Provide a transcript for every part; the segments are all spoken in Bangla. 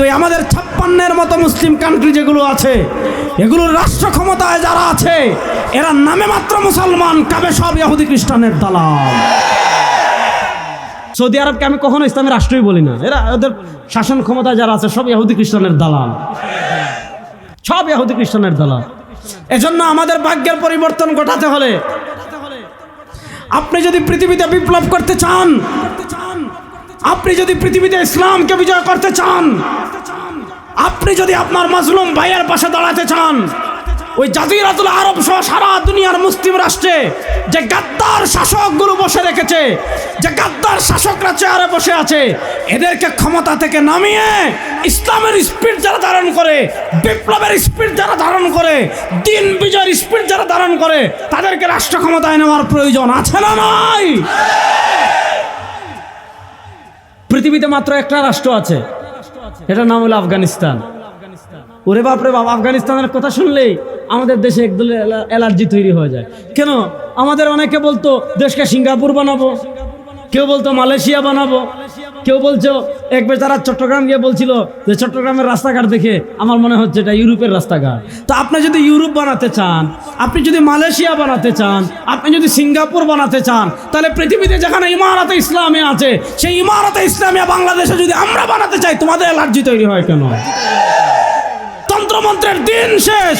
তো আমাদের ছাপ্পান্নের মতো মুসলিম কান্ট্রি যেগুলো আছে, এগুলোর রাষ্ট্র ক্ষমতায় যারা আছে, এরা নামে মাত্র মুসলমান, কাবে সব ইহুদি খ্রিস্টানের দালাল। সৌদি আরবকে আমি কখনো ইসলামের রাষ্ট্রই বলি না। এরা ওদের শাসন ক্ষমতায় যারা আছে, সব ইহুদি খ্রিস্টানের দালাল। সব ইহুদি খ্রিস্টানের দালাল। এজন্য আমাদের ভাগ্যের পরিবর্তন ঘটাতে হলে, আপনি যদি পৃথিবীতে বিপ্লব করতে চান আপনি যদি পৃথিবীতে ইসলামকে বিজয় করতে চান, আপনি যদি আপনার মাজলুম ভাইয়ের পাশে দাঁড়াতে চান, ওই জাজিরাতুল আরব সহ সারা দুনিয়ার মুসলিম রাষ্ট্রে যে গাদ্দার শাসকগুলো বসে রেখেছে, যে গাদ্দার শাসকরা চেয়ারে বসে আছে, এদেরকে ক্ষমতা থেকে নামিয়ে ইসলামের স্পিড যারা ধারণ করে, বিপ্লবের স্পিড যারা ধারণ করে, দিন বিজয়ের স্পিড যারা ধারণ করে, তাদেরকে রাষ্ট্র ক্ষমতায় নেওয়ার প্রয়োজন আছে না নাই? পৃথিবীতে মাত্র একটা রাষ্ট্র আছে। এটার নাম হলো আফগানিস্তান। ওরে বাপরে বাপ, আফগানিস্তানের কথা শুনলেই আমাদের দেশে একদল অ্যালার্জি তৈরি হয়ে যায়। কেন? আমাদের অনেকে বলতো, দেশকে সিঙ্গাপুর বানাবো। কেউ বলতো মালয়েশিয়া বানাবো। কেউ বলছো, একবার তারা চট্টগ্রাম গিয়ে বলছিল যে চট্টগ্রামের রাস্তাঘাট দেখে আমার মনে হচ্ছে এটা ইউরোপের রাস্তাঘাট। তো আপনি যদি ইউরোপ বানাতে চান, আপনি যদি মালয়েশিয়া বানাতে চান, আপনি যদি সিঙ্গাপুর বানাতে চান, তাহলে পৃথিবীতে যেখানে ইমারতে ইসলামে আছে, সেই ইমারতে ইসলামিয়া বাংলাদেশে যদি আমরা বানাতে চাই, তোমাদের অ্যালার্জি তৈরি হয় কেন? তন্ত্রমন্ত্রের দিন শেষ।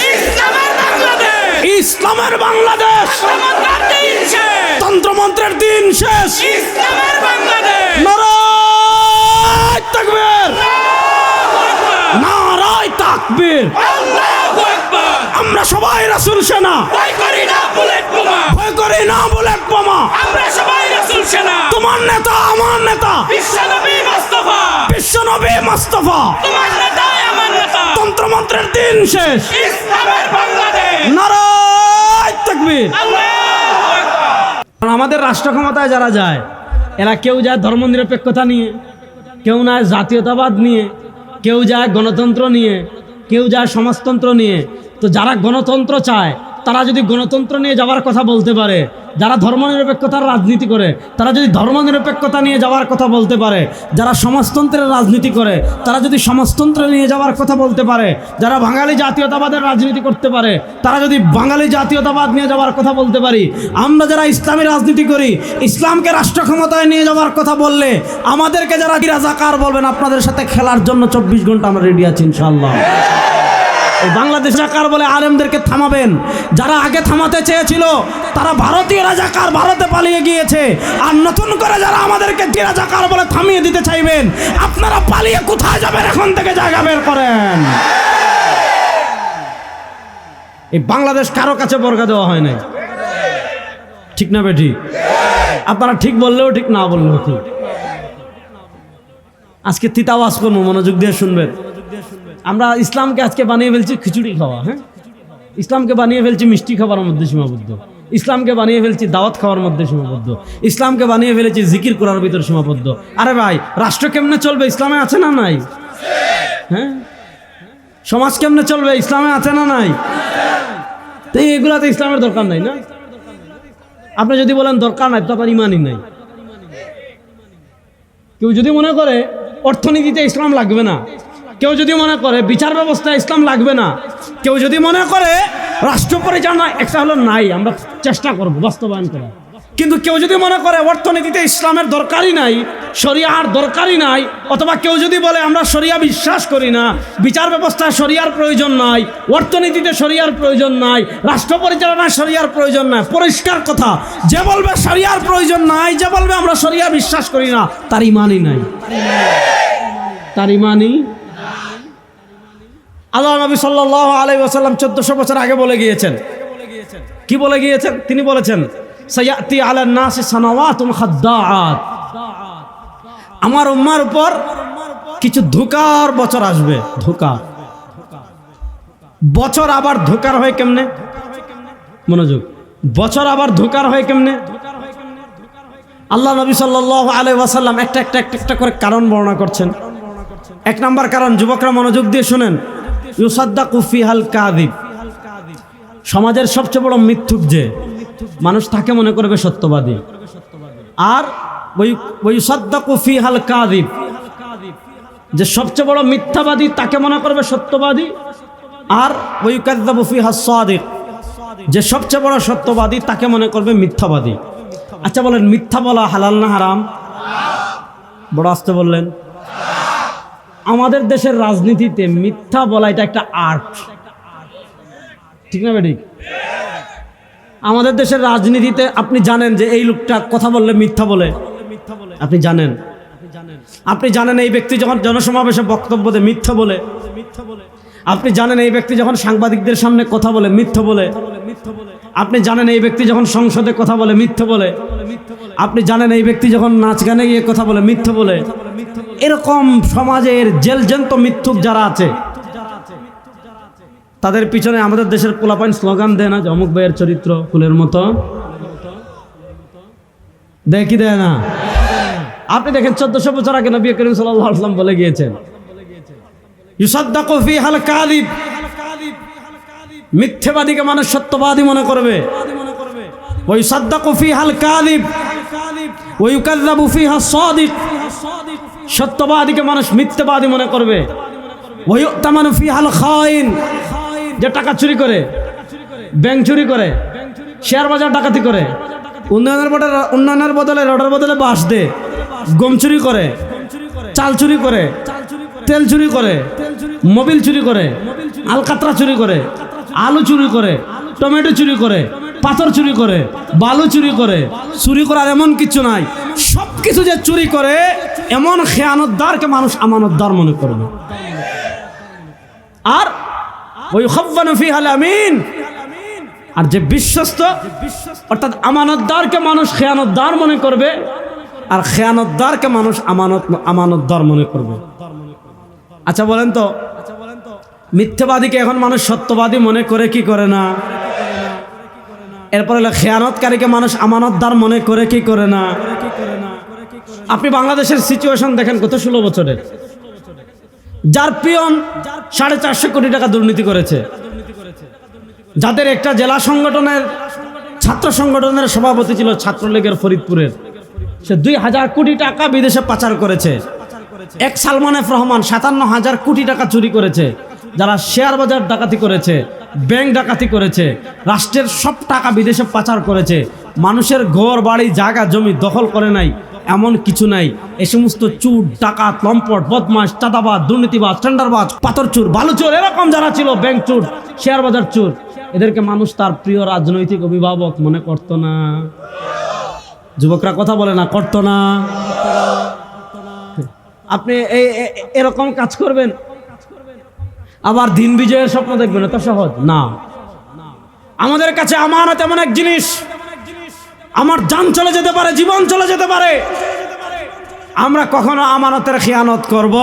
ইসলামের বাংলাদেশ। তন্ত্রমন্ত্রের দিন শেষ। ইসলামের নারায় তাকবীর। নারায় তাকবীর। আমরা সবাই রাসূল সেনা। ভয় করি না বুলেট বোমা। আমরা সবাই রাসুল সেনা তোমার নেতা আমার নেতা বিশ্বনবী মোস্তফা তন্ত্রমন্ত্রের দিন শেষ। নারায় তাকবীর। আমাদের রাষ্ট্র ক্ষমতায় যারা যায় এরা কেউ যায় ধর্ম নিরপেক্ষতা নিয়ে কেউ না জাতীয়তাবাদ নিয়ে কেউ যায় গণতন্ত্র নিয়ে কেউ যায় সমাজতন্ত্র নিয়ে। তো যারা গণতন্ত্র চায় তারা যদি গণতন্ত্র নিয়ে যাওয়ার কথা বলতে পারে, যারা ধর্মনিরপেক্ষতার রাজনীতি করে, তারা যদি ধর্মনিরপেক্ষতা নিয়ে যাওয়ার কথা বলতে পারে, যারা সমাজতন্ত্রের রাজনীতি করে, তারা যদি সমাজতন্ত্র নিয়ে যাওয়ার কথা বলতে পারে, যারা বাঙালি জাতীয়তাবাদের রাজনীতি করতে পারে, তারা যদি বাঙালি জাতীয়তাবাদ নিয়ে যাওয়ার কথা বলতে পারি, আমরা যারা ইসলামী রাজনীতি করি, ইসলামকে রাষ্ট্র ক্ষমতায় নিয়ে যাওয়ার কথা বললে, আমাদেরকে যারা রাজাকার বলবেন, আপনাদের সাথে খেলার জন্য চব্বিশ ঘণ্টা আমরা রেডি আছি ইনশাল্লাহ এই বাংলাদেশ রাজাকার বলে আলেমদেরকে থামাবেন। যারা আগে থামাতে চেয়েছিল, তারা ভারতীয় রাজাকার ভারতে পালিয়ে গিয়েছে। আর নতুন করে যারা আমাদেরকে রাজাকার বলে থামিয়ে দিতে চাইবেন, আপনারা পালিয়ে কোথায় যাবেন? এখন থেকে জায়গা বের করেন। এই বাংলাদেশ কারও কাছে বর্গা দেওয়া হয় নাই। ঠিক না বেঠি? আপনারা ঠিক বললেও ঠিক, না বললেও ঠিক। আজকে তিতাবাস করব, মনোযোগ দিয়ে শুনবেন। আমরা ইসলামকে আজকে বানিয়ে ফেলছি খিচুড়ি খাওয়া হ্যাঁ? ইসলামকে বানিয়ে ফেলছি মিষ্টি খাবার মধ্যে সীমাবদ্ধ। ইসলামকে বানিয়ে ফেলছি দাওয়াত খাওয়ার মধ্যে সীমাবদ্ধ। ইসলামকে বানিয়ে ফেলেছি জিকির করার ভিতর সীমাবদ্ধ। আরে ভাই, রাষ্ট্র কেমনে চলবে? ইসলামে আছে না নাই? হ্যাঁ? সমাজ কেমনে চলবে? ইসলামে আছে না নাই? তো এগুলাতে ইসলামের দরকার নাই না? আপনি যদি বলেন দরকার নাই, তো আপনার ইমানই নাই। কেউ যদি মনে করে, অর্থনীতিতে ইসলাম লাগবে না। কেউ যদি মনে করে বিচার ব্যবস্থায় ইসলাম লাগবে না, কেউ যদি মনে করে রাষ্ট্র পরিচালনা একটা হলো নাই, আমরা চেষ্টা করব বাস্তবায়ন করা কিন্তু কেউ যদি মনে করে অর্থনীতিতে ইসলামের দরকারই নাই, শরিয়ার দরকারই নাই, অথবা কেউ যদি বলে আমরা শরিয়া বিশ্বাস করি না, বিচার ব্যবস্থায় শরিয়ার প্রয়োজন নাই, অর্থনীতিতে শরিয়ার প্রয়োজন নাই, রাষ্ট্র পরিচালনায় শরিয়ার প্রয়োজন নাই, পরিষ্কার কথা, যে বলবে শরিয়ার প্রয়োজন নাই, যে বলবে আমরা শরিয়া বিশ্বাস করি না, তার ইমানই নাই। তার ইমানই আল্লাহ নবী সাল্লাহ আলাই ওসাল্লাম চোদ্দশো বছর আগে বলে গিয়েছেন। কি বলে গিয়েছেন? তিনি বলেছেন, সৈয়াতি আলা নাসি আমার উম্মার উপর কিছু ধোকার বছর আসবে। ধোকা বছর আবার ধোকার হয় কেমনে? মনোযোগ। বছর আবার ধোকার হয় কেমনে? আল্লাহ নবী সাল্লাহ আলাই ওয়াসাল্লাম একটা একটা একটা একটা করে কারণ বর্ণনা করছেন। এক নাম্বার কারণ, যুবকরা মনোযোগ দিয়ে শুনেন। ইউসাদ্দা কুফি হাল কাদিব সমাজের সবচেয়ে বড় মিথ্যুক যে, মানুষ তাকে মনে করবে সত্যবাদী। আর ওই ওই সদ্দা কুফি হাল কাদিব যে সবচেয়ে বড় মিথ্যাবাদী তাকে মনে করবে সত্যবাদী। আর ওই কাদ্দাবুফি হাসাদিক যে সবচেয়ে বড় সত্যবাদী তাকে মনে করবে মিথ্যাবাদী। আচ্ছা বলেন, মিথ্যা বলা হালাল না হারাম? বড় আসতে বললেন। আমাদের দেশের রাজনীতিতে মিথ্যা বলা এটা একটা আর্ট ঠিক না ঠিক আমাদের দেশের রাজনীতিতে আপনি জানেন যে এই লোকটা কথা বললে মিথ্যা বলে। আপনি জানেন। আপনি জানেন এই ব্যক্তি যখন জনসমাবেশে বক্তব্য দেয় মিথ্যা বলে মিথ্যা বলে। আপনি জানেন এই ব্যক্তি যখন সাংবাদিকদের সামনে কথা বলে, মিথ্য বলে, আপনি জানেন এই ব্যক্তি যখন সংসদে কথা বলে, মিথ্য বলে, আপনি জানেন এই ব্যক্তি যখন নাচ গানে গিয়ে কথা বলে, মিথ্য বলে, এরকম সমাজের জেল জেলজন্ত মিথ্যুক যারা আছে, তাদের পিছনে আমাদের দেশের পোলাপাইন স্লোগান দেয় না যে অমুক ভাইয়ের চরিত্র ফুলের মতো। কি দেয় না? আপনি দেখেন চোদ্দশো বছর আগে নবী করিম আলাইহি বলে গিয়েছেন ইউসাদ্দাকু ফি হাল কাযিব। মিথ্যাবাদীকে মানুষ সত্যবাদী মনে করবে। ওই সাদ্দাকু ফি হাল কাযিব। ওই ইউকাযযাবু ফিহা সাদিক। সত্যবাদীকে মানুষ মিথ্যাবাদী মনে করবে। ওই তামানু ফি হাল খাইন। যে টাকা চুরি করে, ব্যাংক চুরি করে, শেয়ার বাজার ডাকাতি করে, উন্নয়নের বদলে উন্নয়নের বদলে, রডের বদলে বাস দে গম চুরি করে, চাল চুরি করে তেল চুরি করে, মোবিল চুরি করে, আলকাতরা চুরি করে, আলু চুরি করে, টমেটো চুরি করে, পাথর চুরি করে, বালু চুরি করে, চুরি করার এমন কিছু নাই। সব কিছু যে চুরি করে, এমন খেয়ানতদারকে মানুষ আমানতদার মনে করবে আর ওই খব্বান ফি হাল আমিন, আর যে বিশ্বস্ত, অর্থাৎ আমানতদারকে মানুষ খেয়ানতদার মনে করবে, আর খেয়ানতদারকে মানুষ আমানত আমানতদার মনে করবে। আচ্ছা বলেন তো, মিথ্যাবাদীকে এখন মানুষ সত্যবাদী মনে করে কি করে না? এরপর খেয়ানতকারীকে মানুষ আমানতদার মনে করে কি করে না? আপনি বাংলাদেশের সিচুয়েশন দেখেন কত ষোলো বছরের যার পিয়ন সাড়ে চারশো কোটি টাকা দুর্নীতি করেছে। যাদের একটা জেলা সংগঠনের, ছাত্র সংগঠনের সভাপতি ছিল ছাত্রলীগের ফরিদপুরের। সে দুই হাজার কোটি টাকা বিদেশে পাচার করেছে। এক সালমান এফ রহমান সাতান্ন হাজার কোটি টাকা চুরি করেছে, যারা শেয়ার বাজার ডাকাতি করেছে, ব্যাংক ডাকাতি করেছে, রাষ্ট্রের সব টাকা বিদেশে পাচার করেছে, মানুষের ঘর, বাড়ি, জায়গা, জমি দখল করে নাই, এমন কিছু নাই। এ সমস্ত চুর, ডাকাত, লম্পট বদমাস চাঁদাবাদ দুর্নীতিবাজ চুর বালু চোর এরকম যারা ছিল, ব্যাংক চুর, শেয়ার বাজার চুর, এদেরকে মানুষ তার প্রিয় রাজনৈতিক অভিভাবক মনে করতো না। যুবকরা কথা বলে না, করতো না। আপনি এই এরকম কাজ করবেন? আবার দিন বিজয়ের স্বপ্ন দেখবেন এত সহজ। না। আমাদের কাছে আমানত এমন এক জিনিস। আমার যান চলে যেতে পারে, জীবন চলে যেতে পারে। আমরা কখনো আমানতের খেয়ানত করব?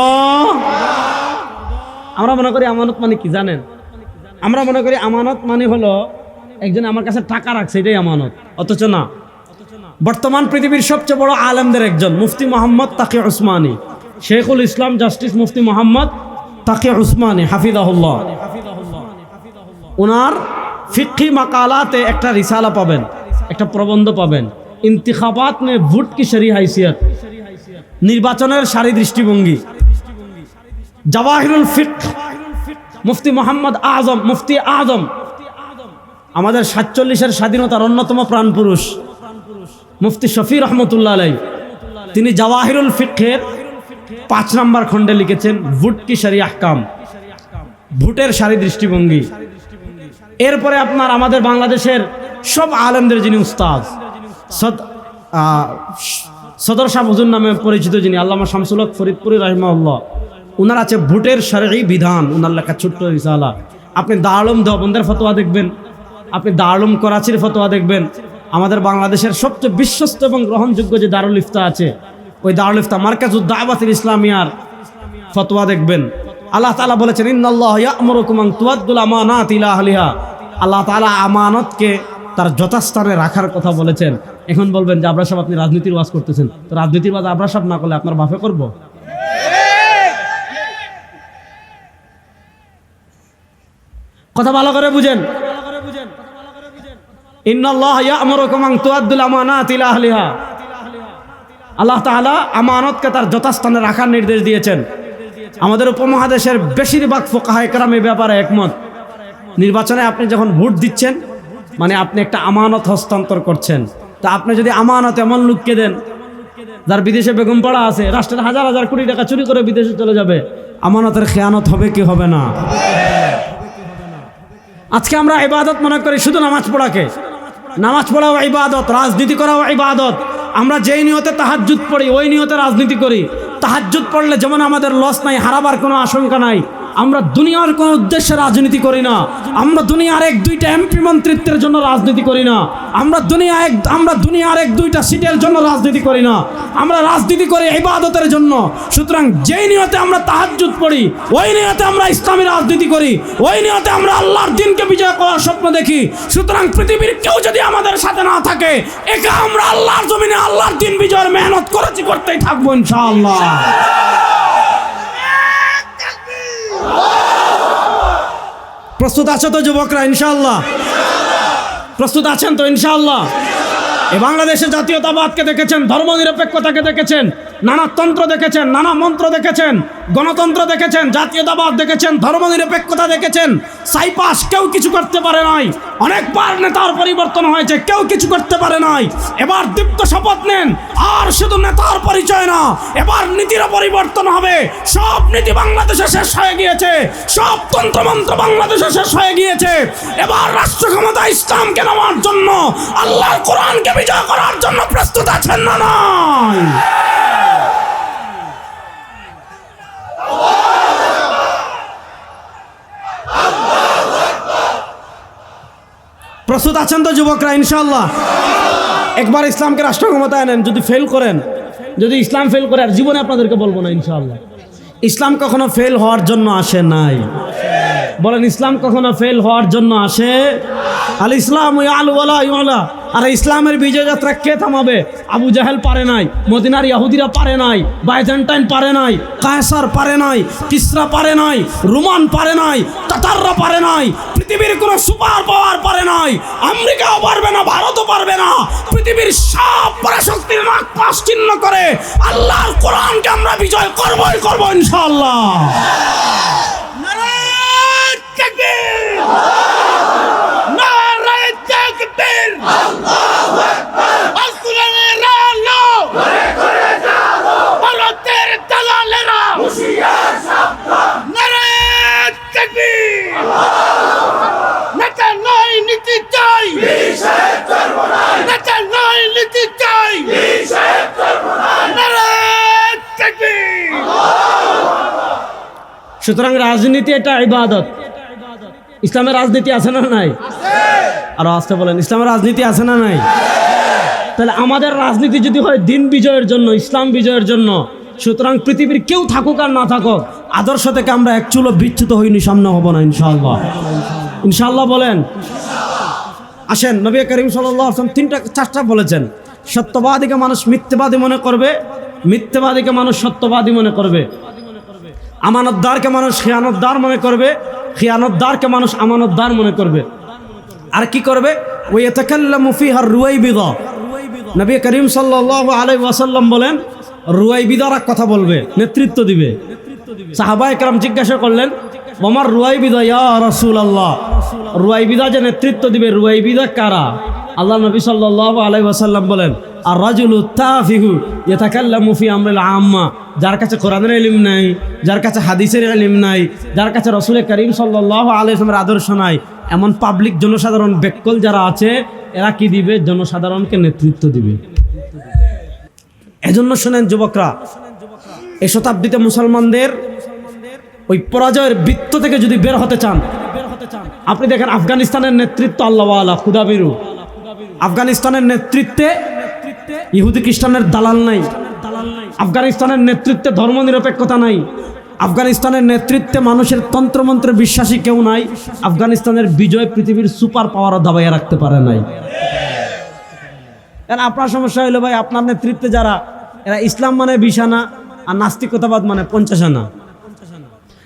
আমরা মনে করি আমানত মানে কি, জানেন? আমরা মনে করি আমানত মানে হলো একজন আমার কাছে টাকা রাখছে, এটাই আমানত। অথচ না। বর্তমান পৃথিবীর সবচেয়ে বড় আলেমদের একজন, মুফতি মোহাম্মদ তাকে উসমানী। শেখুল ইসলাম জাস্টিস মুফতি মোহাম্মদ তাকে উসমানী, হাফিজাহুল্লাহ। ওনার ফিক্কি মাকালাতে একটা রিসালা পাবেন, একটা প্রবন্ধ পাবেন। ইন্তিখাবাত মে ভোট কি শরী হাইসিয়ত? নির্বাচনের সারি দৃষ্টিভঙ্গি। জওয়াহিরুল ফিক মুফতি মোহাম্মদ আজম, মুফতি আজম। আমাদের সাতচল্লিশের স্বাধীনতার অন্যতম প্রাণপুরুষ মুফতি শফি রহমতুল্লাহ আলাই তিনি জওয়াহিরুল ফিকের পাঁচ নম্বর খণ্ডে লিখেছেন, ভুট কি সারি আহকাম? ভোটের সারি দৃষ্টিভঙ্গি। এরপরে আপনার আমাদের বাংলাদেশের সব আলেমদের যিনি উস্তাদ, সদ সদর শাহ হুজুর নামে পরিচিত যিনি, আল্লামা শামসুল হক ফরিদপুরি রহমাউল্লাহ ওনার আছে ভোটের সারি বিধান ওনার লেখা ছোট্ট রিসালা। আপনি দারুম দেওবন্দের ফতোয়া দেখবেন, আপনি দারুম করাচির ফতোয়া দেখবেন। আমাদের বাংলাদেশের সবচেয়ে বিশ্বস্ত এবং গ্রহণযোগ্য যে দারুল ইফতা আছে ওই দারুল ইফতা মার্কাজুদ দাওয়াতিল ইসলামিয়ার ফতোয়া দেখবেন। আল্লাহ তাআলা বলেছেন আহলিহা আল্লাহ তালা আমানতকে তার যথাস্থানে রাখার কথা বলেছেন। এখন বলবেন যে আব্রাসাব আপনি রাজনীতির ওয়াজ করতেছেন। তো রাজনীতির ওয়াজ আব্রাসাব না করলে আপনার বাফে করব? কথা ভালো করে বুঝেন। ইন্নাল্লাহ ইয়া'মুরুকুম আন তুআদ্দুল আমানাত ইলা আহলিহা আল্লাহ তাআলা আমানতকে তার যথাস্থানে রাখার নির্দেশ দিয়েছেন। আমাদের উপমহাদেশের বেশিরভাগ ফোকাহায় কারাম এই ব্যাপারে একমত। নির্বাচনে আপনি যখন ভোট দিচ্ছেন মানে আপনি একটা আমানত হস্তান্তর করছেন। তা আপনি যদি আমানত এমন লোককে দেন, যার বিদেশে বেগম পড়া আছে, রাষ্ট্রের হাজার হাজার কোটি টাকা চুরি করে বিদেশে চলে যাবে, আমানতের খেয়ানত হবে কি হবে না? আজকে আমরা ইবাদত মনে করি শুধু নামাজ পড়াকে। নামাজ পড়াও ইবাদত, রাজনীতি করাও ইবাদত। আমরা যেই নিয়তে তাহাজুত পড়ি, ওই নিয়তে রাজনীতি করি। তাহাজুত পড়লে যেমন আমাদের লস নাই, হারাবার কোনো আশঙ্কা নাই। আমরা দুনিয়ার কোনো উদ্দেশ্যে রাজনীতি করি না। আমরা দুনিয়ার এক দুইটা এমপি মন্ত্রিত্বের জন্য রাজনীতি করি না। আমরা দুনিয়া এক, আমরা দুনিয়ার এক দুইটা সিটের জন্য রাজনীতি করি না। আমরা রাজনীতি করি ইবাদতের জন্য। সুতরাং যেই নিয়তে আমরা তাহাজ্জুদ পড়ি, ওই নিয়তে আমরা ইসলামী রাজনীতি করি, ওই নিয়তে আমরা আল্লাহর দিনকে বিজয় করার স্বপ্ন দেখি। সুতরাং পৃথিবীর কেউ যদি আমাদের সাথে না থাকে, একা আমরা আল্লাহর জমিনে আল্লাহর দিন বিজয়ের মেহনত করেছি করতেই থাকব ইনশাআল্লাহ। প্রস্তুত আছো তো যুবকরা ইনশাল্লাহ প্রস্তুত আছেন তো ইনশাআল্লাহ? এ বাংলাদেশের জাতীয়তাবাদকে দেখেছেন, ধর্মনিরপেক্ষতাকে দেখেছেন, নানা তন্ত্র দেখেছেন, নানা মন্ত্র দেখেছেন, গণতন্ত্র দেখেছেন, জাতীয়তাবাদ দেখেছেন, ধর্মনিরপেক্ষতা দেখেছেন, সাইপাস কেউ কিছু করতে পারে নাই। অনেকবার নেতার পরিবর্তন হয়েছে, কেউ কিছু করতে পারে নাই। এবার দীপ্ত শপথ নেন, আর শুধু নেতার পরিচয় না, এবার নীতিরও পরিবর্তন হবে। সব নীতি বাংলাদেশে শেষ হয়ে গিয়েছে, সব তন্ত্রমন্ত্র বাংলাদেশে শেষ হয়ে গিয়েছে। এবার রাষ্ট্র ক্ষমতা ইসলামকে নেওয়ার জন্য আল্লাহর কোরআনকে বিজয় করার জন্য প্রস্তুত আছেন না নয় প্রস্তুত আছেন তো যুবকরা ইনশাল্লাহ একবার ইসলামকে রাষ্ট্র ক্ষমতায় নেন যদি ফেল করেন, যদি ইসলাম ফেল করে, আর জীবনে আপনাদেরকে বলব না ইনশাল্লাহ ইসলাম কখনো ফেল হওয়ার জন্য আসে নাই। বলেন, ইসলাম কখনো ফেল হওয়ার জন্য আসে? আল ইসলাম আলওয়ালা ইওয়ালা আর ইসলামের বিজয় যাত্রা কে থামাবে? আবু জাহেল পারে নাই, মদিনার ইয়াহুদিরা পারে নাই, বাইজেন্টাইন পারে নাই, কায়সার পারে নাই কিসরা পারে নাই, রোমান পারে নাই তাতাররা পারে নাই, পৃথিবীর কোনো সুপার পাওয়ার পারে নাই, আমেরিকাও পারবে না, ভারতও পারবে না। পৃথিবীর সব পরাশক্তির নাক পাশ চিহ্ন করে আল্লাহর কোরআনকে আমরা বিজয় করবই করব নারায়ণ তাকবীর আল্লাহু আকবার আসকুলের আলো। ভারতের দালালেরা হুশিয়ার সাবধান নারায়ণ তাকবীর নেতা নয় নীতি চাই। নেতা নয় নীতি চাই। নারায়ণ তাকবীর সুতরাং রাজনীতি এটা ইবাদত। ইসলামের রাজনীতি আছে না নাই? আরও আসতে বলেন, ইসলামের রাজনীতি আছে না নাই? তাহলে আমাদের রাজনীতি যদি হয় দিন বিজয়ের জন্য, ইসলাম বিজয়ের জন্য, সুতরাং পৃথিবীর কেউ থাকুক আর না থাকুক, আদর্শ থেকে আমরা এক চুলো বিচ্যুত হইনি, সামনে হব না, ইনশাআল্লাহ। ইনশাআল্লাহ বলেন। আসেন, নবী করিম সাল্লাম তিনটা, চারটা বলেছেন। সত্যবাদীকে মানুষ মিথ্যেবাদী মনে করবে, মিথ্যেবাদীকে মানুষ সত্যবাদী মনে করবে। আমানতদারকে মানুষ খিয়ানতদার মনে করবে, খিয়ানতদারকে মানুষ আমানতদার মনে করবে। আর কি করবে? ওই মুফি ফিহার রুয়াই বিদ নবী করিম সাল্লাহ আলাই ওয়াসাল্লাম বলেন রুয়াই বিদারা কথা বলবে, নেতৃত্ব দিবে। সাহাবা একরাম জিজ্ঞাসা করলেন আমার রুয়াই বিদা ইয়া রসুল আল্লাহ রুয়াই বিদা যে নেতৃত্ব দিবে রুয়াই বিদা কারা? আল্লাহ নবী সাল্লাহ আলাই ওয়াসাল্লাম বলেন আর রাজুলু তাফিহু ইয়াতাকাল্লামু ফি আমরিল আম্মা। যার কাছে কোরআনের ইলম নাই, যার কাছে হাদিসের ইলম নাই, যার কাছে রসুল করিম সাল্লাল্লাহু আলাইহি ওয়াসাল্লামের আদর্শ নাই, এমন পাবলিক জনসাধারণ বেকল যারা আছে, এরা কি দিবে? জনসাধারণকে নেতৃত্ব দিবে। এজন্য শোনেন যুবকরা, এই শতাব্দীতে মুসলমানদের ওই পরাজয়ের বৃত্ত থেকে যদি বের হতে চান, আপনি দেখেন আফগানিস্তানের নেতৃত্ব আল্লাহ খুদাবিরু। আফগানিস্তানের নেতৃত্বে ইহুদি খ্রিস্টানের দালাল নাই। আফগানিস্তানের নেতৃত্বে ধর্মনিরপেক্ষতা নাই। আফগানিস্তানের নেতৃত্বে মানুষের তন্ত্রমন্ত্রে বিশ্বাসী কেউ নাই। আফগানিস্তানের বিজয় পৃথিবীর সুপার পাওয়ারও দাবাইয়া রাখতে পারে নাই। আপনার সমস্যা হইল ভাই, আপনার নেতৃত্বে যারা, এরা ইসলাম মানে বিশানা আর নাস্তিকতাবাদ মানে পঞ্চাশানা।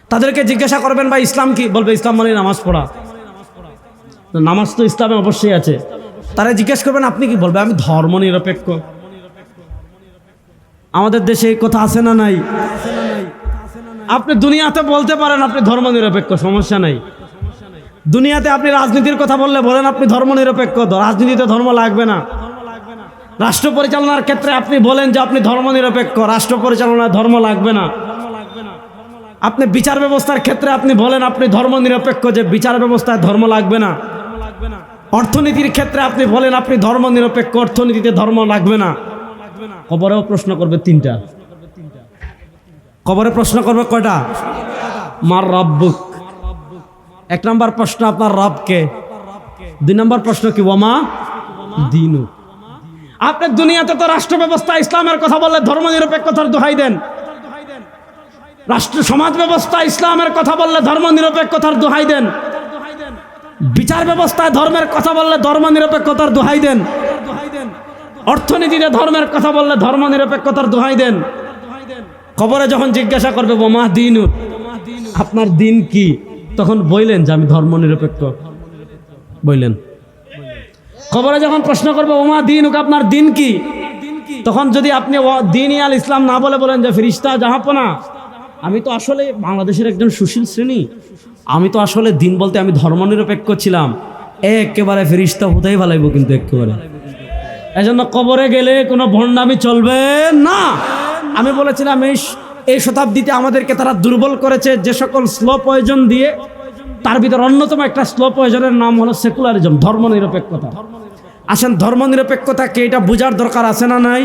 তাদেরকে জিজ্ঞাসা করবেন, ভাই, ইসলাম কি? বলবে, ইসলাম মানে নামাজ পড়া। নামাজ তো ইসলামে অবশ্যই আছে। তারা জিজ্ঞেস করবেন, আপনি কি বলবেন? আমি ধর্ম নিরপেক্ষ আমাদের দেশে এই কথা আছে না নাই? আপনি দুনিয়াতে বলতে পারেন, আপনি ধর্মনিরপেক্ষ, সমস্যা নাই। দুনিয়াতে আপনি রাজনীতির কথা বললে বলেন, আপনি ধর্মনিরপেক্ষ, রাজনীতিতে ধর্ম লাগবে না। রাষ্ট্র পরিচালনার ক্ষেত্রে আপনি বলেন যে, আপনি ধর্মনিরপেক্ষ, রাষ্ট্র পরিচালনায় ধর্ম লাগবে না। আপনি বিচার ব্যবস্থার ক্ষেত্রে আপনি বলেন, আপনি ধর্মনিরপেক্ষ যে বিচার ব্যবস্থায় ধর্ম লাগবে না। অর্থনীতির ক্ষেত্রে আপনি বলেন, আপনি ধর্মনিরপেক্ষ, অর্থনীতিতে ধর্ম লাগবে না। কবরেও প্রশ্ন করবে তিনটা। কবরে প্রশ্ন করবে কয়টা? মার রব্বুক। এক নম্বর প্রশ্ন, আপনার রবকে। দুই নম্বর প্রশ্ন কি ওমা দিনু। আপনি দুনিয়াতে তো রাষ্ট্র ব্যবস্থা ইসলামের কথা বললে ধর্মনিরপেক্ষতার দোহাই দেন। রাষ্ট্র সমাজ ব্যবস্থা, ইসলামের কথা বললে ধর্মনিরপেক্ষতার দোহাই দেন। বিচার ব্যবস্থায় ধর্মের কথা বললে ধর্মনিরপেক্ষতার দোহাই দেন। অর্থনীতিতে ধর্মের কথা বললে ধর্মনিরপেক্ষতার দোহাই দেন। খবরে যখন জিজ্ঞাসা করবে, বোমা দিন, আপনার দিন কি? তখন বললেন যে, আমি ধর্মনিরপেক্ষ বললেন খবরে যখন প্রশ্ন করবে ওমা দিন আপনার দিন কি? তখন যদি আপনি দিন আল ইসলাম না বলে বলেন যে, ফিরিস্তা জাহাপনা। আমি তো আসলে বাংলাদেশের একজন সুশীল শ্রেণি। আমি তো আসলে দিন বলতে আমি ধর্মনিরপেক্ষ ছিলাম। একেবারে ফিরিস্তা হুদাই ভালাইব কিন্তু একেবারে। এজন্য কবরে গেলে কোনো ভণ্ডামি চলবে না। আমি বলেছিলাম, এই এই শতাব্দীতে আমাদেরকে তারা দুর্বল করেছে যে সকল স্লো প্রয়োজন দিয়ে। তার ভিতর অন্যতম একটা স্লো প্রয়োজনের নাম হলো সেকুলারিজম, ধর্মনিরপেক্ষতা। আসেন, ধর্মনিরপেক্ষতাকে এটা বোঝার দরকার আছে না নাই?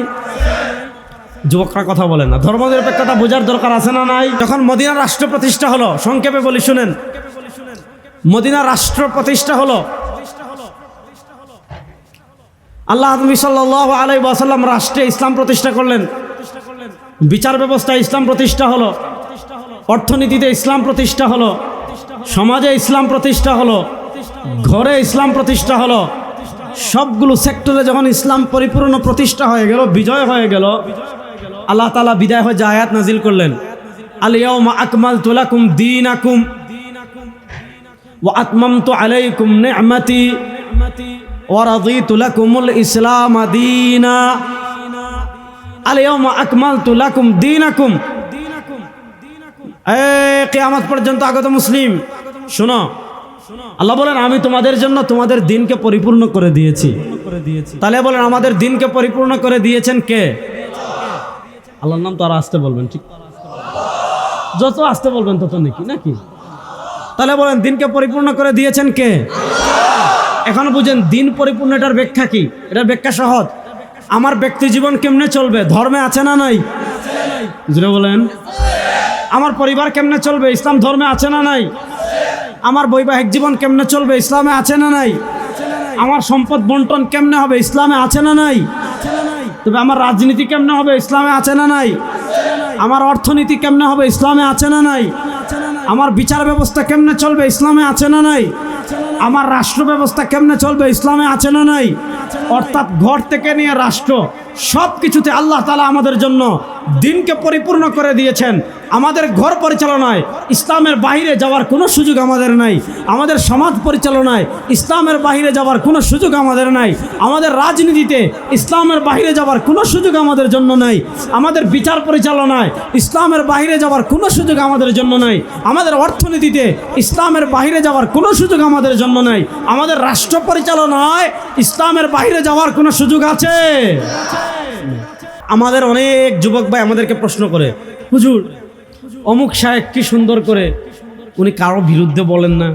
যুবকরা কথা বলেন না। ধর্মনিরপেক্ষতা বোঝার দরকার আছে না নাই? যখন মদিনা রাষ্ট্র প্রতিষ্ঠা হলো, সংক্ষেপে বলি, শুনেন। মদিনা রাষ্ট্র প্রতিষ্ঠা হলো, আল্লাহ নবী সাল্লাহ আলাই ওয়াসাল্লাম রাষ্ট্রে ইসলাম প্রতিষ্ঠা করলেন। বিচার ব্যবস্থায় ইসলাম প্রতিষ্ঠা হলো, অর্থনীতিতে ইসলাম প্রতিষ্ঠা হলো, সমাজে ইসলাম প্রতিষ্ঠা হলো, ঘরে ইসলাম প্রতিষ্ঠা হলো। সবগুলো সেক্টরে যখন ইসলাম পরিপূর্ণ প্রতিষ্ঠা হয়ে গেল, বিজয় হয়ে গেল আল্লাহ তালা বিদায় হয়ে আয়াত নাজিল করলেন। আলিয়াউমা আকমাল দিন আকুম ও আত্মাম তো আলাইকুম তুলাকুমুল ইসলাম আদিনা আলিয়াউমা আকমাল তুলাকুম দিন আকুম কেয়ামত পর্যন্ত আগত মুসলিম, শোনো, আল্লাহ বলেন, আমি তোমাদের জন্য তোমাদের দিনকে পরিপূর্ণ করে দিয়েছি। তাহলে বলেন, আমাদের দিনকে পরিপূর্ণ করে দিয়েছেন কে? আল্লাহর নাম তো আর আসতে বলবেন, ঠিক? যত আসতে বলবেন তত নাকি নাকি? তাহলে বলেন, দিনকে পরিপূর্ণ করে দিয়েছেন কে? এখন বুঝেন, দিন পরিপূর্ণ, এটার ব্যাখ্যা কি? এটার ব্যাখ্যা সহজ। আমার ব্যক্তি জীবন কেমনে চলবে? ধর্মে আছে না নাই? জুড়ে বলেন। আমার পরিবার কেমনে চলবে? ইসলাম ধর্মে আছে না নাই? আমার বৈবাহিক জীবন কেমনে চলবে? ইসলামে আছে না নাই? আমার সম্পদ বন্টন কেমনে হবে? ইসলামে আছে না নাই? তবে আমার রাজনীতি কেমনে হবে? ইসলামে আছে না নাই? আমার অর্থনীতি কেমনে হবে? ইসলামে আছে না নাই? আমার বিচার ব্যবস্থা কেমনে চলবে? ইসলামে আছে না নাই? আমার রাষ্ট্র ব্যবস্থা কেমনে চলবে? ইসলামে আছে না নাই? অর্থাৎ ঘর থেকে নিয়ে রাষ্ট্র সব কিছুতে আল্লাহ তালা আমাদের জন্য দিনকে পরিপূর্ণ করে দিয়েছেন। আমাদের ঘর পরিচালনায়, ইসলামের বাইরে যাওয়ার কোনো সুযোগ আমাদের নাই। আমাদের সমাজ পরিচালনায়, ইসলামের বাইরে যাওয়ার কোনো সুযোগ আমাদের নাই। আমাদের রাজনীতিতে, ইসলামের বাহিরে যাওয়ার কোনো সুযোগ আমাদের জন্য নাই। আমাদের বিচার পরিচালনায়, ইসলামের বাইরে যাওয়ার কোনো সুযোগ আমাদের জন্য নাই। আমাদের অর্থনীতিতে, ইসলামের বাহিরে যাওয়ার কোনো সুযোগ আমাদের জন্য নাই। আমাদের রাষ্ট্র পরিচালনায়, ইসলামের বাইরে যাওয়ার কোনো সুযোগ আছে? আমাদের অনেক যুবক ভাই আমাদেরকে প্রশ্ন করে, হুজুর অমুক সাহেব কি সুন্দর করে উনি কারও বিরুদ্ধে বলেন না।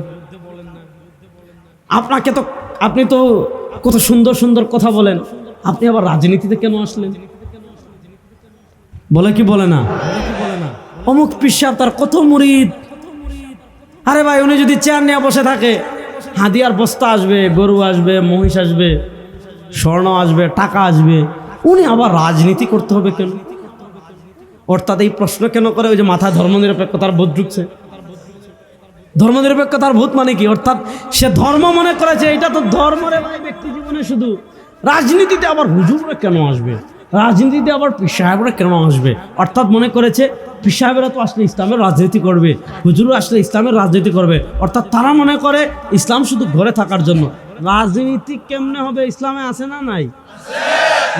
আপনাকে তো আপনি তো কত সুন্দর সুন্দর কথা বলেন। আপনি আবার রাজনীতিতে কেন আসলেন? বলে কি বলে না? অমুক পিসাব তার কত মুরিদ। আরে ভাই, উনি যদি চেয়ার নিয়ে বসে থাকে, হাদিয়ার বস্তা আসবে, গরু আসবে, মহিষ আসবে, স্বর্ণ আসবে, টাকা আসবে। উনি আবার রাজনীতি করতে হবে কেন? অর্থাৎ এই প্রশ্ন কেন করে? ওই যে মাথায় ধর্মনিরপেক্ষতার বোধ ঢুকছে। ধর্মনিরপেক্ষতার ভূত মানে কি? অর্থাৎ সে ধর্ম মনে করেছে, এটা তো ধর্ম রে ভাই ব্যক্তি জীবনে শুধু রাজনীতিতে আবার হুজুররা কেন আসবে? রাজনীতিতে আবার পিসাহেবরা কেন আসবে? অর্থাৎ মনে করেছে পিসাহেবরা তো আসলে ইসলামের রাজনীতি করবে হুজুরও আসলে ইসলামের রাজনীতি করবে। অর্থাৎ তারা মনে করে, ইসলাম শুধু ঘরে থাকার জন্য। রাজনীতি কেমনে হবে? ইসলামে আছে না নাই?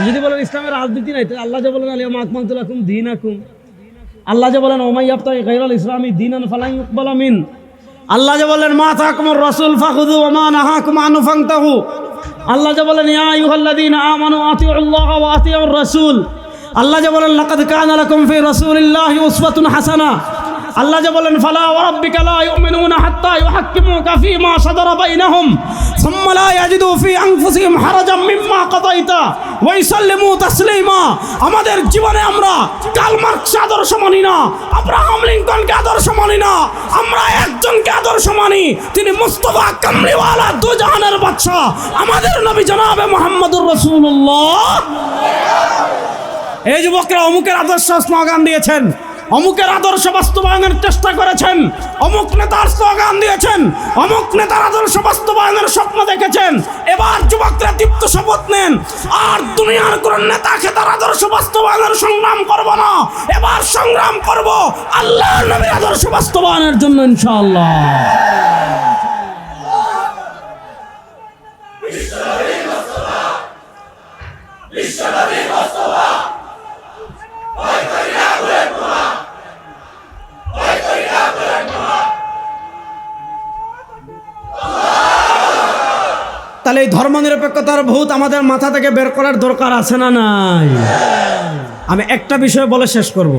যদি বলেন ইসলামের রাজনীতি নাই, তাহলে আল্লাহ যে বলেন, আলিয়া মাকমাতুল আকুম দিন আকুম আল্লাহ যে বলেন ওমাইয়াবতাই গাইরাল ইসলামী দিনান ফালাই ইকবাল আমিন আল্লাহ যে বলেন, মা তাকুমুর রাসূল ফাখুযু ওয়া মা নাহাকুম আনহু ফান্তাহু। আল্লাহ যে বলেন, ইয়া আইয়ুহাল্লাযীনা আমানু আতিউল্লাহ ওয়া আতিউর রাসূল। আল্লাহ যে বলেন, লাকাদ কানা লাকুম ফি রাসূলিল্লাহি উসওয়াতুন হাসানাহ আল্লাহ যে বলেন, ফালা ওয়া রাব্বিকা লা ইউমিনুনা হাত্তা ইউহাক্কিমুকা ফীমা শাজারা বাইনাহুম, সুম্মা লা ইয়াজিদু ফি আনফুসিহিম হারাজাম মিম্মা কাদাইতা ওয়া ইসাল্লিমু তাসলিমা। আমাদের জীবনে আমরা কার্ল মার্কস আদর্শ মানি না, আব্রাহাম লিঙ্কনকে আদর্শ মানি না, আমরা একজনকে আদর্শ মানি, তিনি মুস্তফা কামলিওয়ালা দু জাহানের বাদশা আমাদের নবী জনাবে মুহাম্মদুর রাসূলুল্লাহ। এই যুবকরা অমুকের আদর্শ স্লোগান দিয়েছেন অমুকের আদর্শ বাস্তবায়নের চেষ্টা করেছেন, অমুক নেতার স্লোগান দিয়েছেন, অমুক নেতার আদর্শ বাস্তবায়নের স্বপ্ন দেখেছেন। এবার যুবকরা দীপ্ত শপথ নেন, আর দুনিয়ার কোন নেতাকে তার আদর্শ বাস্তবায়নের সংগ্রাম করব না, এবার সংগ্রাম করব আল্লাহর নবীর আদর্শ বাস্তবায়নের জন্য ইনশাআল্লাহ। তাহলে এই ধর্মনিরপেক্ষতার ভূত আমাদের মাথা থেকে বের করার দরকার আছে না নাই? আমি একটা বিষয় বলে শেষ করব।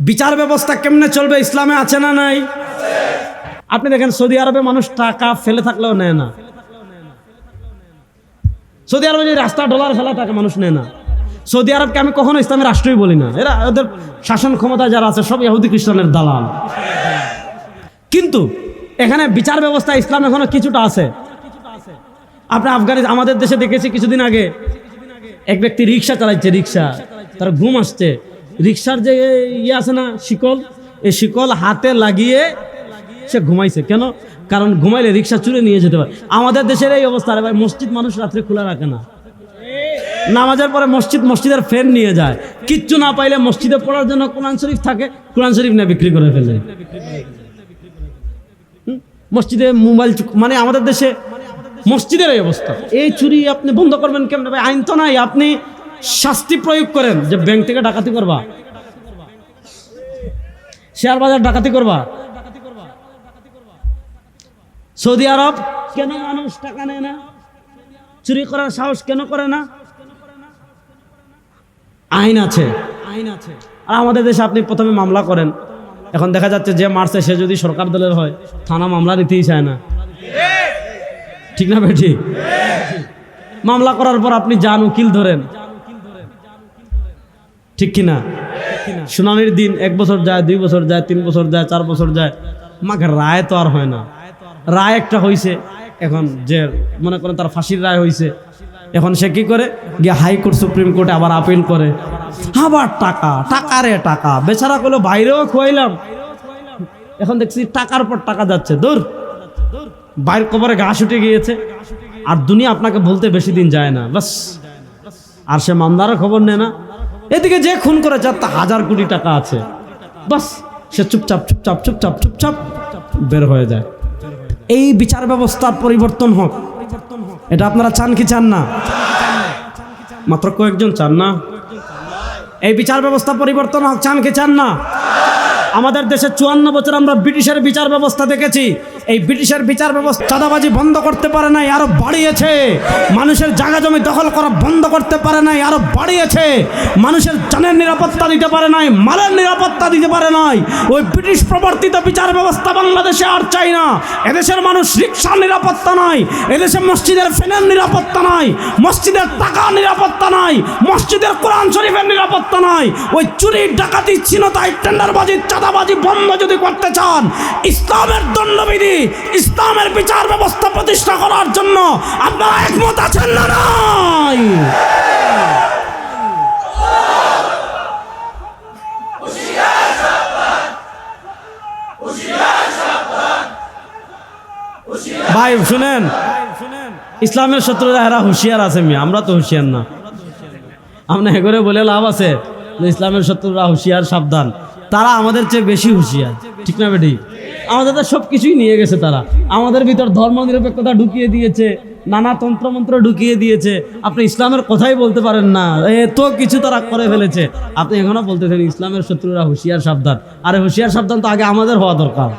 বিচার ব্যবস্থা কেমনে চলবে, ইসলামে আছে না নাই? আপনি দেখেন, সৌদি আরবে মানুষ টাকা ফেলে থাকলেও নেয় না। সৌদি আরবে যে রাস্তা, ডলার ফেলা টাকা মানুষ নেয় না। সৌদি আরবকে আমি কখনো ইসলামের রাষ্ট্রই বলি না। এরা ওদের শাসন ক্ষমতা যারা আছে, সব ইহুদি খ্রিস্টানের দালাল। কিন্তু এখানে বিচার ব্যবস্থা ইসলাম এখনও কিছুটা আছে। আপনি আফগানি আমাদের দেশে দেখেছি কিছুদিন আগে এক ব্যক্তি রিক্সা চালাচ্ছে, রিক্সা। তার ঘুম আসছে। রিক্সার যে ইয়ে আছে না, শিকল, এই শিকল হাতে লাগিয়ে সে ঘুমাইছে। কেন? কারণ ঘুমাইলে রিক্সা চুরে নিয়ে যেতে পারে। আমাদের দেশের এই অবস্থা ভাই, মসজিদ মানুষ রাত্রে খোলা রাখে না। নামাজের পরে মসজিদ, মসজিদের ফ্যান নিয়ে যায়। কিচ্ছু না পাইলে মসজিদে পড়ার জন্য কোরআন শরীফ থাকে, কোরআন শরীফ নিয়ে বিক্রি করে ফেলে। মসজিদে মোবাইল মানে আমাদের দেশে মসজিদের এই অবস্থা। এই চুরি আপনি বন্ধ করবেন কেমন ভাই? আইন তো নাই, আপনি শাস্তি প্রয়োগ করেন যে ব্যাংক থেকে ডাকাতি করবা। শেয়ার বাজার ডাকাতি করবা। সৌদি আরব কেন মানুষ টাকা নেয় না? চুরি করার সাহস কেন করে না? আইন আছে। আইন আছে আর আমাদের দেশে আপনি প্রথমে মামলা করেন। এখন দেখা যাচ্ছে যে মারছে সে যদি সরকার দলের হয়, থানা মামলা নিতেই চায় না। ঠিক না বেঠি মামলা করার পর আপনি যান উকিল ধরেন। ঠিক কিনা? শুনানির দিন এক বছর যায়, দুই বছর যায়, তিন বছর যায়, চার বছর যায়। মাকে রায় তো আর হয় না। রায় একটা হয়েছে এখন যে মনে করেন তার ফাঁসির রায় হয়েছে এখন সে কি করে? গিয়ে হাইকোর্ট সুপ্রিম কোর্টে আবার আপিল করে। আবার টাকা টাকা রে টাকা। বেচারা করল বাইরেও খোয়াইলাম। এখন দেখছি টাকার পর টাকা যাচ্ছে। দূর। বাইর কবরে ঘাস উঠে গিয়েছে। আর দুনিয়া আপনাকে বলতে বেশি দিন যায় না। বাস। আর সে মামলারও খবর নেয় না। এদিকে যে খুন করে তার তা হাজার কোটি টাকা আছে। বাস। সে চুপচাপ চুপচাপ চুপচাপ চুপচাপ বের হয়ে যায়। এই বিচার ব্যবস্থার পরিবর্তন হোক। এটা আপনারা চান কি চান না? মাত্র কয়েকজন চান না? এই বিচার ব্যবস্থা পরিবর্তন হোক, চান কি চান না? আমাদের দেশে চুয়ান্ন বছর আমরা ব্রিটিশের বিচার ব্যবস্থা দেখেছি। এই ব্রিটিশের বিচার ব্যবস্থা চাঁদাবাজি বন্ধ করতে পারে নাই, আরও বাড়িয়েছে। মানুষের জায়গা জমি দখল করা বন্ধ করতে পারে নাই, আরও বাড়িয়েছে। মানুষের জানের নিরাপত্তা দিতে পারে নাই, মালের নিরাপত্তা দিতে পারে নাই। ওই ব্রিটিশ প্রবর্তিত বিচার ব্যবস্থা বাংলাদেশে আর চাই না। এদেশের মানুষ রিক্সার নিরাপত্তা নাই, এদেশে মসজিদের ফ্যানের নিরাপত্তা নাই, মসজিদের টাকার নিরাপত্তা নাই, মসজিদের কোরআন শরীফের নিরাপত্তা নাই। ওই চুরি ডাকাতি ছিনতাই টেন্ডারবাজি চাঁদাবাজি বন্ধ যদি করতে চান, ইসলামের দণ্ডবিধি, ইসলামের বিচার ব্যবস্থা প্রতিষ্ঠা করার জন্য আপনারা একমত আছেন না নাই? ভাই, শুনেন, ইসলামের শত্রুরা এরা হুঁশিয়ার আছে মিয়া, আমরা তো হুঁশিয়ার না। আমরা এ করে বলে লাভ আছে ইসলামের শত্রুরা হুঁশিয়ার, সাবধান। তারা আমাদের চেয়ে বেশি হুঁশিয়ার। ঠিক না বেটি? আমাদের তো সব কিছুই নিয়ে গেছে তারা। আমাদের ভিতর ধর্ম নিরপেক্ষতা ঢুকিয়ে দিয়েছে, নানা তন্ত্রমন্ত্র ঢুকিয়ে দিয়েছে। আপনি ইসলামের কথাই বলতে পারেন না। এত কিছু তারা করে ফেলেছে। আপনি এখনও বলতেছেন ইসলামের শত্রুরা হুঁশিয়ার সাবধান। আরে হুঁশিয়ার সাবধান তো আগে আমাদের হওয়া দরকার।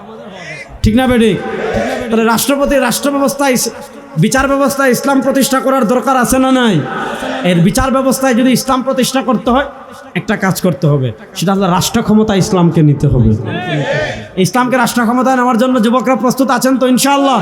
ঠিক না বেডিক তাহলে রাষ্ট্রপতি রাষ্ট্র ব্যবস্থায় বিচার ব্যবস্থায় ইসলাম প্রতিষ্ঠা করার দরকার আছে না নাই? এর বিচার ব্যবস্থায় যদি ইসলাম প্রতিষ্ঠা করতে হয় একটা কাজ করতে হবে, সেটা হলো রাষ্ট্র ক্ষমতা ইসলামকে নিতে হবে। ইসলামকে রাষ্ট্র ক্ষমতায় নেওয়ার জন্য যুবকরা প্রস্তুত আছেন তো, ইনশাআল্লাহ?